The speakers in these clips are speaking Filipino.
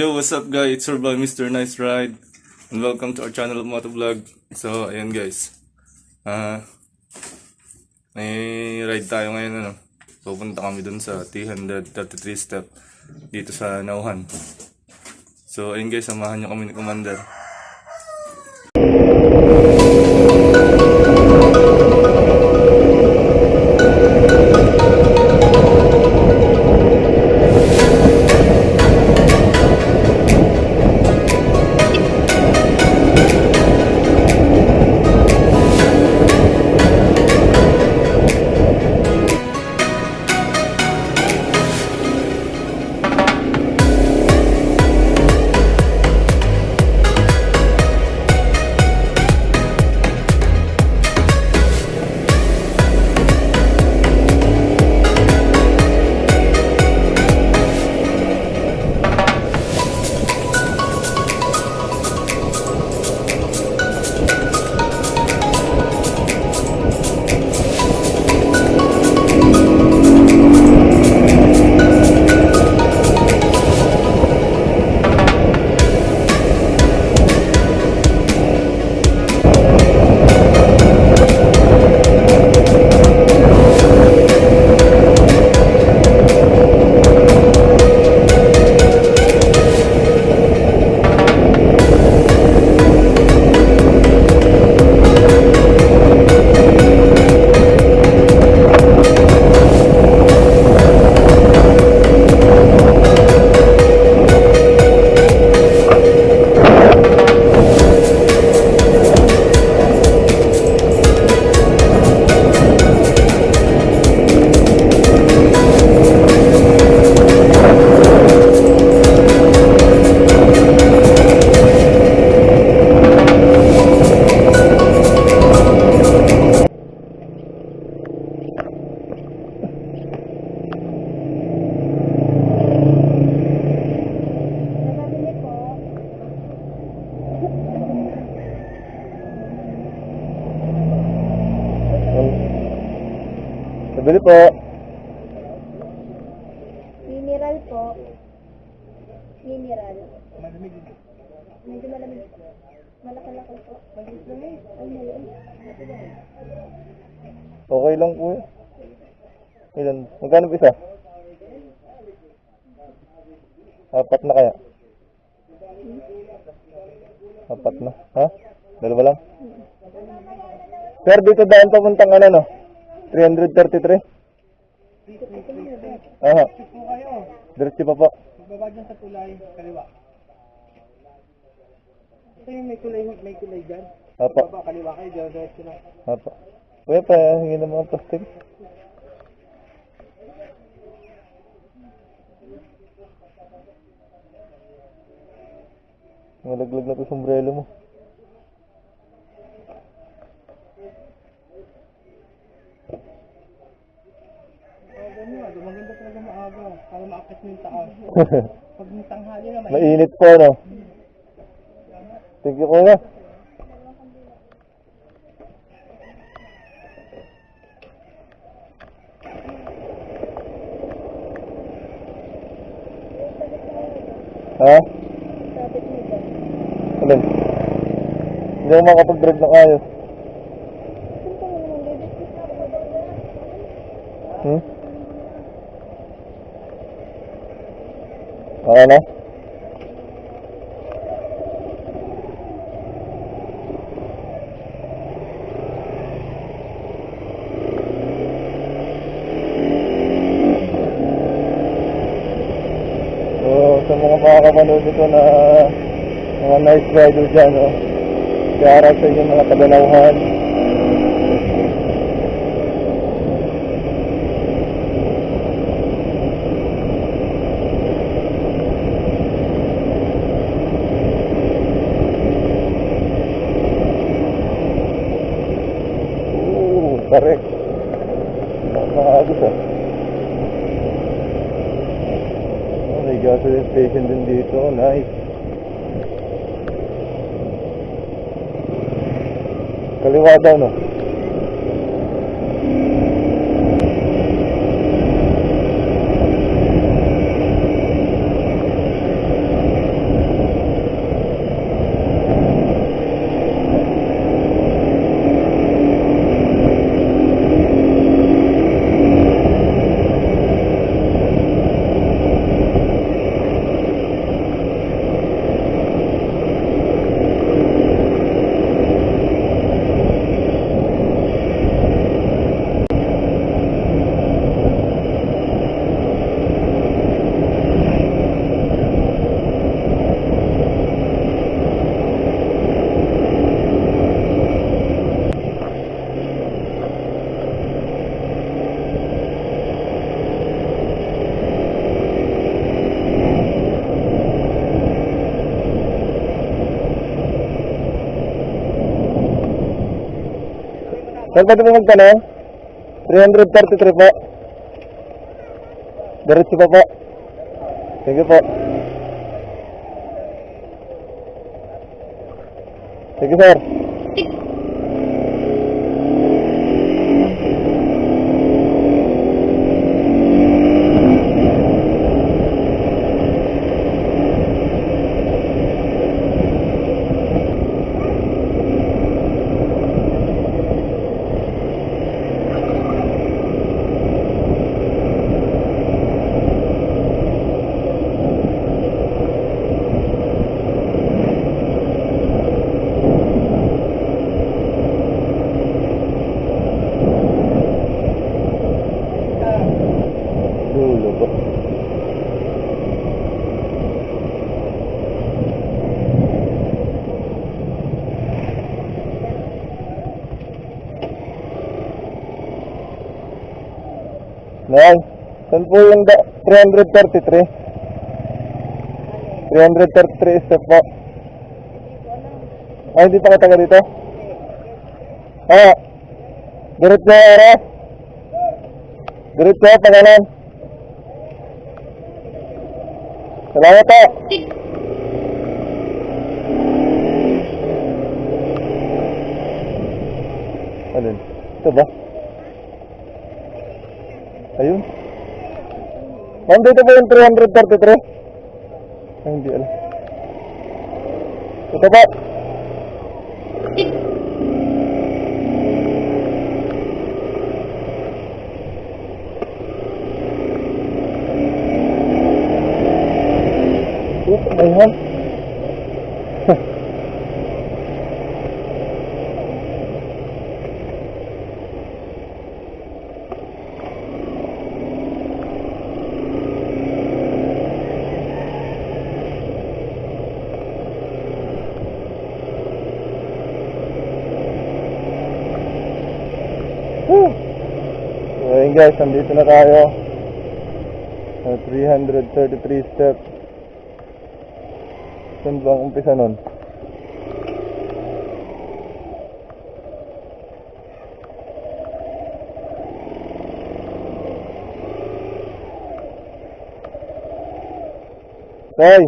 Yo, what's up guys? It's your boy Mr. Nice Ride and welcome to our channel Moto Vlog. So, ayan guys. Ah, may ride tayo ngayon ano. Pupunta kami dun sa T133 step dito sa Nauhan. So, ayun guys, samahan nyo kami ni Commander. Sabili po. Mineral po. Mineral. Malamig. Medyo malamig po. Malaki-laki po. Maliit lang eh. Ay. Okay lang po eh. Ilan? Magkano ba isa? Apat na kaya? Apat na. Ha? Dalawa lang? Pero dito daan papuntang ano no? 333? Aha. Diretso pa po. Baba dyan sa tulay, kaliwa. Ito yung may kulay, may kulay dyan. Baba, kaliwa kayo, dyan, diretso lang. Apo. Kuya pa, hingi ng mga plastic. Malaglag na to sombrero mo. Oh, ganyan, ah, maganda talaga maaga, para maakit mo yung taas. Pag tanghali na, may Mainit po, no? Thank you, kuya. Ha? Alin? Hindi ako makapag-drive naman baby? Hmm? Okay na? Sa mga makakapanood ito na mga nice rider dyan, no? Kaya sa inyo mga tagalawhan. Ooh, correct. Nakakagos ah. Oh, may gasoline station din dito. Nice. Kaliwa daw, no? Pwede po magtanong? 333 po. Diretso pa po. Sige po. Sige sir. Dulo po. Nay, saan po yung da- 333? 333 step po. Ay, hindi pa kataga dito? Ah, diretso oras. Diretso, pangalan. Salamat po. Alin? Ito ba? Ayun. Ma'am, dito po yung 333? Ay, hindi alam. Ito po. Ito ba yan? Whew. So ayun guys, nandito na tayo. Sa 333 steps. Saan ba ang umpisa nun? Tay,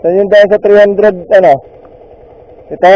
saan yung dahil sa 300, ano? Ito?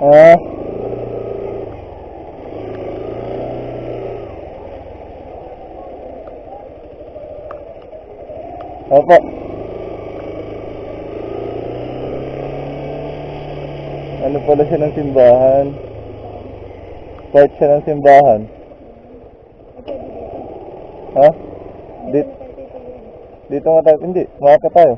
Ah. Opo. Ano pala siya ng simbahan? Part siya ng simbahan. Ha? Dito, dito nga tayo. Hindi, makaka tayo.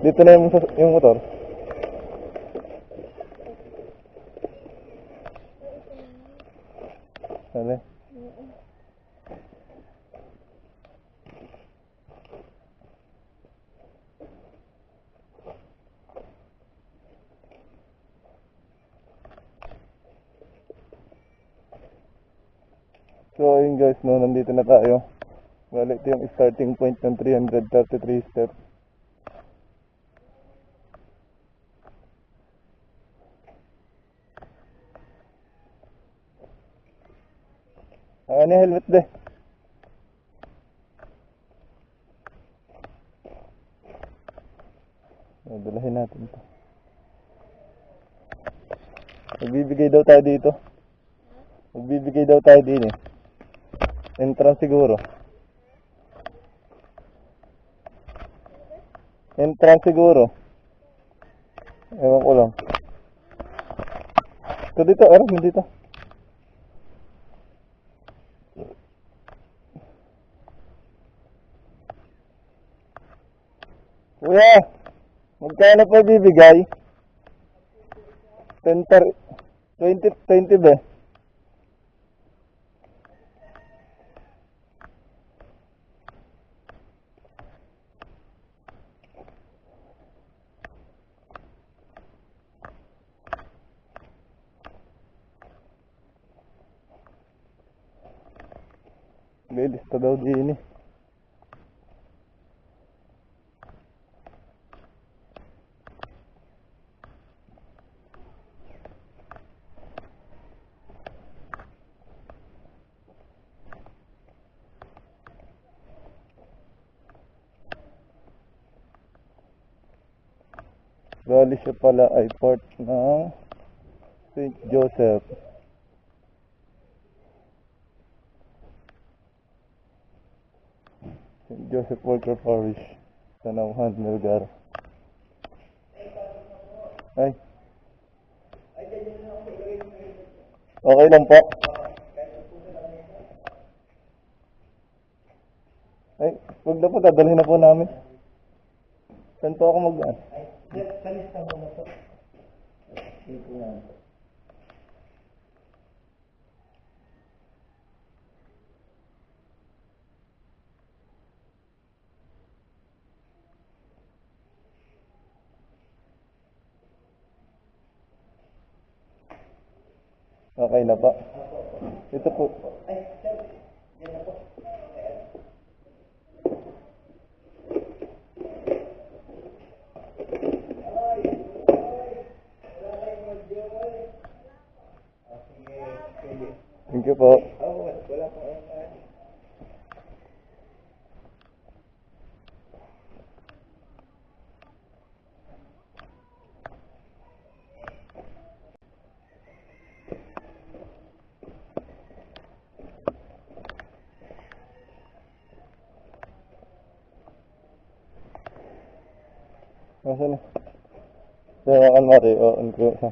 Dito na yung, yung motor. Sali. So ayun guys, no, nandito na tayo. Well, ito yung starting point ng 333 steps. Ah, ano yung helmet de? Ah, Dalahin natin to. Magbibigay daw tayo dito. Magbibigay daw tayo din eh. Entrance siguro. Entrance siguro. Ewan ko lang. Ito dito, mo dito. Kuya, magkano po bibigay? 10 per, 20, 20 ba? Elista daw din eh. Bali siya pala ay part ng St. Joseph. Joseph Walker Parish sa Nauhan, Melgar. Ay. Okay lang po. Ay, wag na po, dadalhin na po namin. Saan po ako mag Okay na pa. Ito po. Thank you po. Nasaan na? Sa almari, o, ko sa...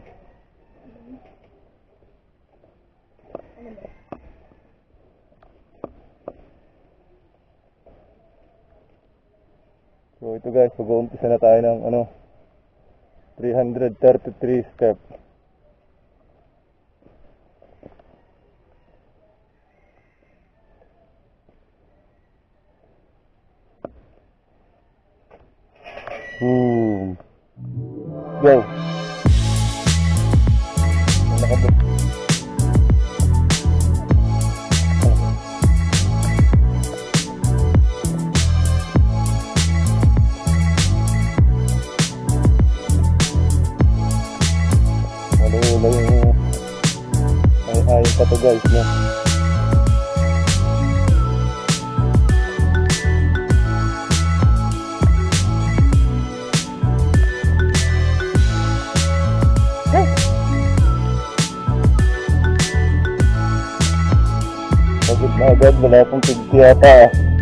So ito guys, mag-uumpisa na tayo ng ano, 333 step. Boom. Go. Yung ay ayon pa agad, wala pong tigti yata ah.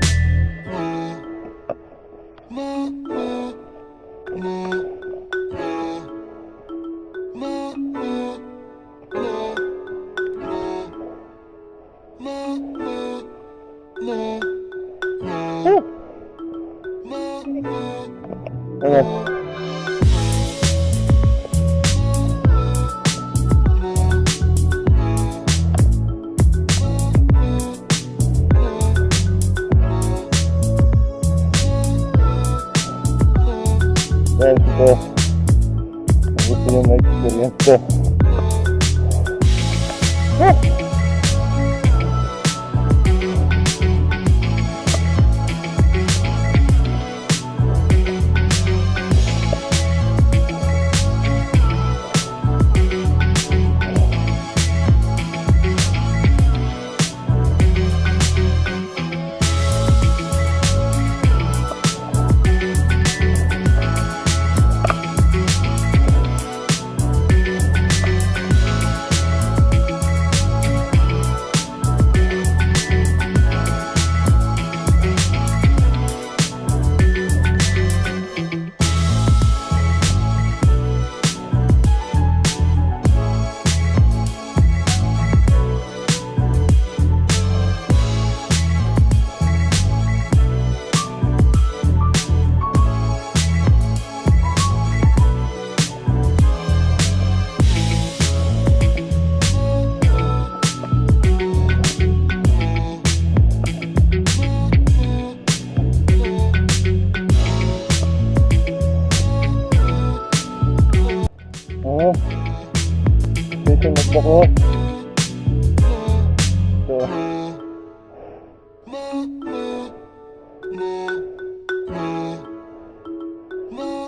So.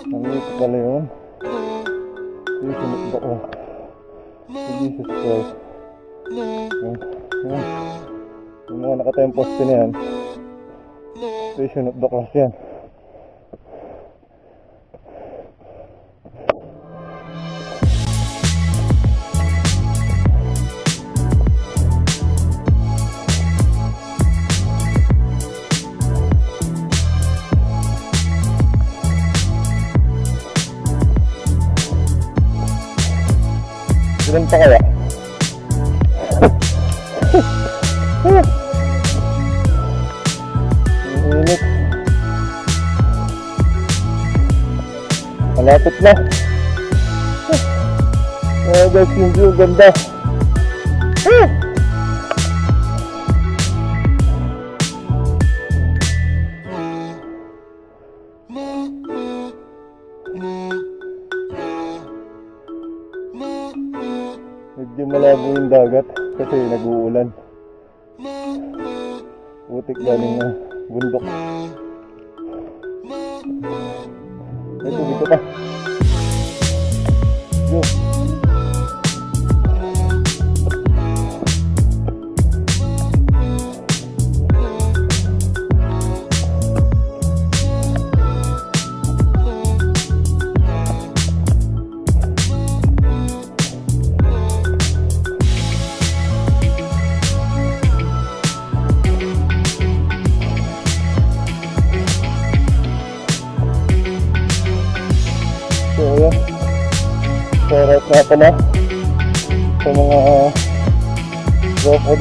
Ang ito pala yun. Of the ko. Jesus Christ. Yan. Yan. Yung mga nakatayong poste na yan. Station of the cross yan. Pa kaya? Init. Malapit na. Oh, guys, yung view, ganda. Ah! Dagat kasi nag-uulan. Putik galing na bundok. Ito, dito pa.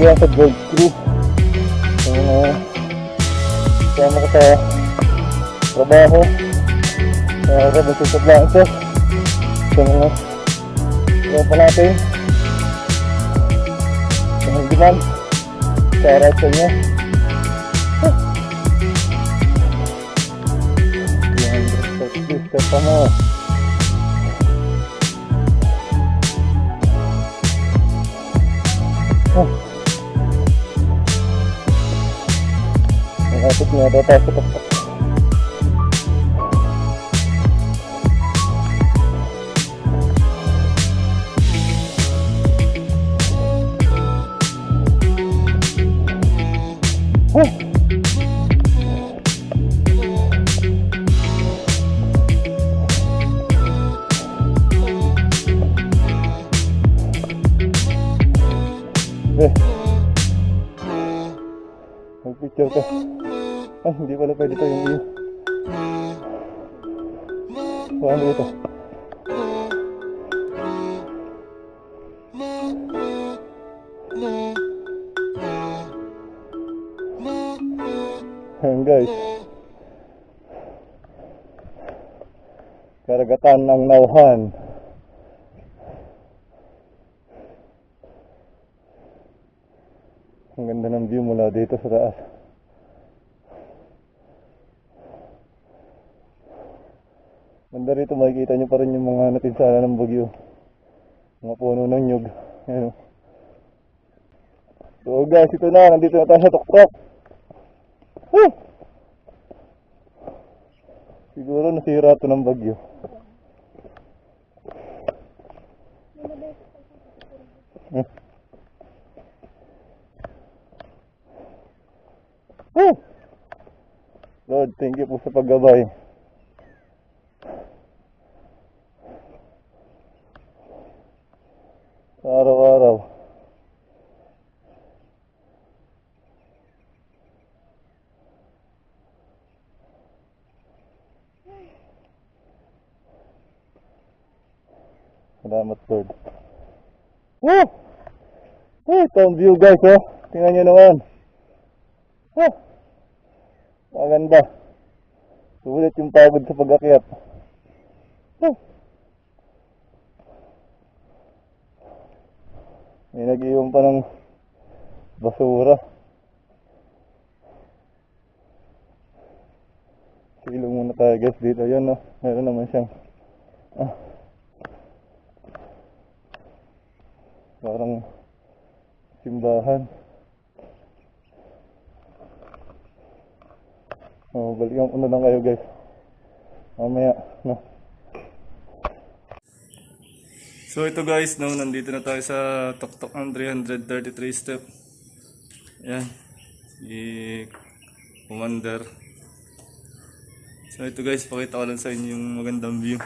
Diyan sa gold crew. Sa mga kasama ko sa trabaho. Sa Robinson sa Blanco. Sa mga tropa natin. Sa mga ginan. Shoutout sa inyo. Yan, respect step pa mo. Nakasip na ito tayo sa Ay, hindi pala pwede to yung iyo. Paano ito? Ayan guys. Karagatan ng Nauhan. Ang ganda ng view mula dito sa taas. Ganda rito makikita nyo pa rin yung mga natinsala ng bagyo. Mga puno ng nyug. Ayan. o. So guys, ito na. Nandito na tayo sa tuktok. Woo! Siguro nasira to ng bagyo. Hmm. Lord, thank you po sa paggabay. Araw-araw. Salamat, Lord. Woo! Woo! Ito ang view, guys, oh. Tingnan nyo naman. Woo! Maganda. Sulit yung pagod sa pag-akyat. Woo! May nag-iwan pa ng basura. Silong muna tayo guys dito. Yan no. Meron naman siyang ah, parang simbahan. Oh, balikan ko na lang kayo guys. Mamaya, no. So ito guys, no, nandito na tayo sa Toktok ng 333 step. Yan. Si Commander. So ito guys, pakita ko lang sa inyo yung magandang view.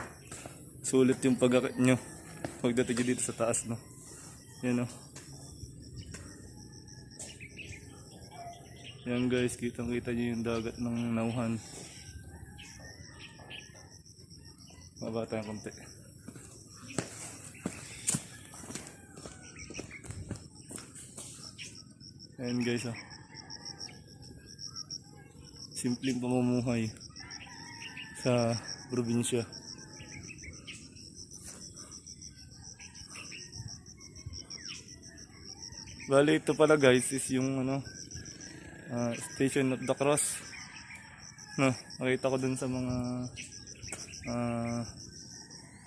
Sulit yung pag nyo. Pagdating dito sa taas, no. Yan, no. Yan guys, kitang kita nyo yung dagat ng Nauhan. Mababa tayong konti. Ayan guys oh. Simpleng pamumuhay sa probinsya. Bali ito pala guys is yung ano ah, Station of the Cross. No, nakita ko dun sa mga ah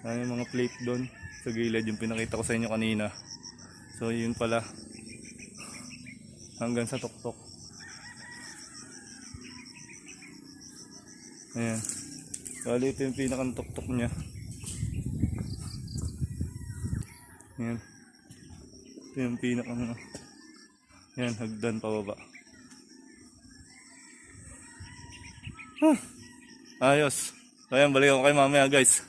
ano mga plate doon sa gilid yung pinakita ko sa inyo kanina. So yun pala hanggang sa tuktok. Ayan. Bali ito yung pinakang tuktok niya. Ayan. Ito yung pinakang. Ayan, hagdan pababa. Huh. Ayos. So ayan, balik ako kay mamaya guys.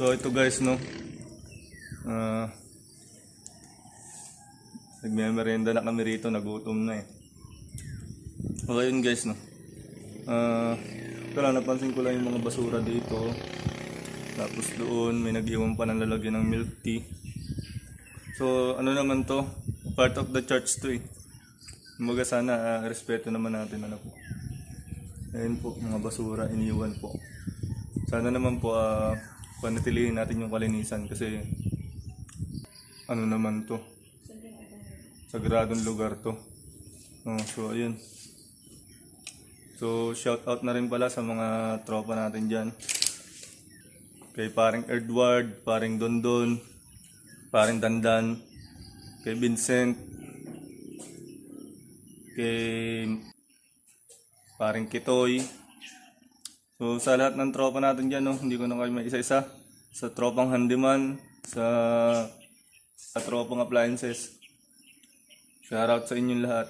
So ito guys no. Ah Nagmemerenda na kami rito, nagutom na eh. So ayun guys no. Ah ito lang napansin ko lang yung mga basura dito. Tapos doon may nag-iwan pa ng lalagyan ng milk tea. So ano naman to? Part of the church to eh. Kumbaga sana ah, respeto naman natin ano po. Ayun po, mga basura iniwan po. Sana naman po ah panatilihin natin yung kalinisan kasi ano naman to? Sagradong lugar to. Oh, so ayun. So shout out na rin pala sa mga tropa natin dyan. Kay paring Edward paring Dondon paring Dandan kay Vincent kay paring Kitoy So sa lahat ng tropa natin dyan, no, hindi ko na kayo may isa-isa. Sa tropang handyman, sa, sa tropang appliances. Shoutout sa inyong lahat.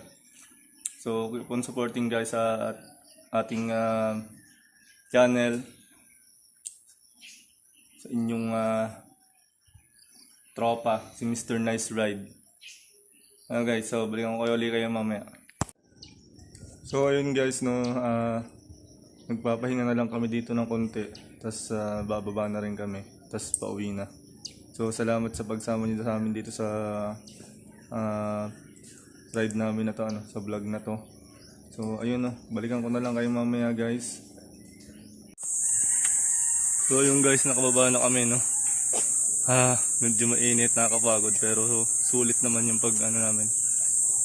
So keep on supporting guys sa at- ating ah, channel. Sa inyong ah, tropa, si Mr. Nice Ride. Ano guys, so balikan ko kayo ulit kayo mamaya. So ayun guys, no, ah nagpapahinga na lang kami dito ng konti. Tapos ah, bababa na rin kami. Tapos pauwi na. So salamat sa pagsama niyo sa amin dito sa ah, ride namin na to, ano, sa vlog na to. So ayun no, balikan ko na lang kayo mamaya guys. So yung guys, nakababa na kami no. Ah, medyo mainit, nakakapagod pero sulit naman yung pag ano namin.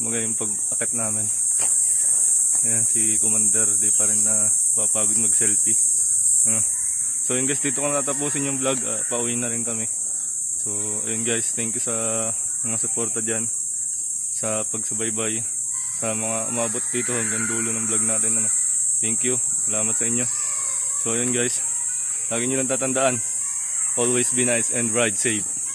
Mga yung pag akit namin. Ayan, si Commander, di pa rin na papagod mag-selfie. Ano. So yun guys, dito ko natapusin yung vlog. ah, pauwi na rin kami. So ayun guys, thank you sa mga suporta dyan. Sa pagsubaybay. Sa mga umabot dito hanggang dulo ng vlog natin. Ano. Thank you. Salamat sa inyo. So ayun guys, lagi nyo lang tatandaan. Always be nice and ride safe.